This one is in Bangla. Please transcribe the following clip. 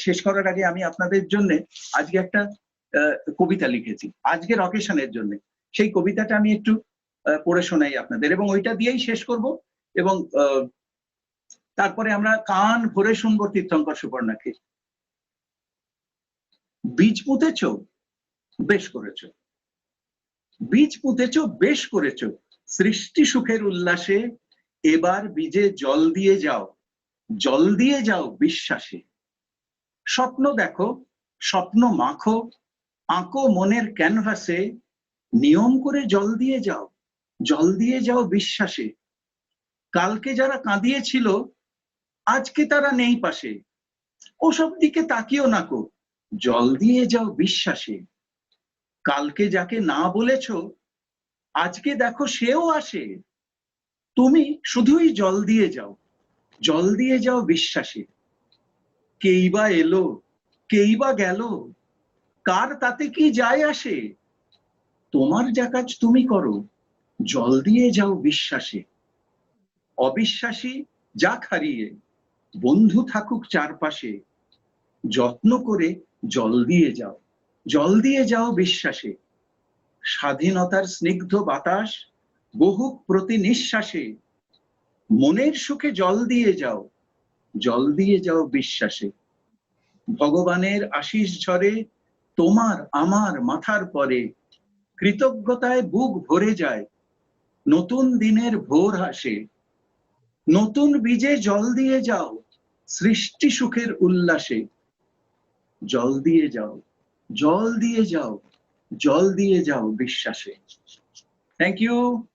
শেষ করার আগে আমি আপনাদের জন্য আজকে একটা কবিতা লিখেছি। আজকের অকেশনের জন্য। সেই কবিতাটা আমি একটু পড়ে শোনাই আপনাদের এবং ওইটা দিয়েই শেষ করব এবং তারপরে আমরা কান ভরে শুনব তীর্থঙ্কর সুবর্ণাকে বীজ পুঁতেছ, বেশ করেছ। বীজ পুঁতেছ, বেশ করেছ। সৃষ্টি সুখের উল্লাসে, এবার বীজে জল দিয়ে যাও। জল দিয়ে যাও বিশ্বাসে। স্বপ্ন দেখো, স্বপ্ন মাখো, আঁকো মনের ক্যানভাসে, নিয়ম করে জল দিয়ে যাও, জল দিয়ে যাও বিশ্বাসে। কালকে যারা কাঁদিয়েছিল, আজকে তারা নেই পাশে। ওসব দিকে তাকিও নাকো জল দিয়ে যাও বিশ্বাসে। কালকে যাকে না বলেছ, আজকে দেখো সেও আসে। তুমি শুধুই জল দিয়ে যাও, জল দিয়ে যাও বিশ্বাসে। কেই বা এলো? কেই বা গেল? কার তাতে কি যায় আসে? তোমার যা কাজ তুমি করো, জল দিয়ে যাও বিশ্বাসে। অবিশ্বাসী যা হারিয়ে বন্ধু থাকুক চারপাশে। যত্ন করে জল দিয়ে যাও, জল দিয়ে যাও বিশ্বাসে। স্বাধীনতার স্নিগ্ধ বাতাস বহু প্রতি নিঃশ্বাসে। মনের সুখে জল দিয়ে যাও জল দিয়ে যাও বিশ্বাসে। ভগবানের আশিস ঝরে, তোমার আমার মাথার পরে। কৃতজ্ঞতায় বুক ভরে যায়, নতুন দিনের ভোর হাসে। নতুন বীজে জল দিয়ে যাও, সৃষ্টি সুখের উল্লাসে। জল দিয়ে যাও, জল দিয়ে যাও, জল দিয়ে যাও বিশ্বাসে। Thank you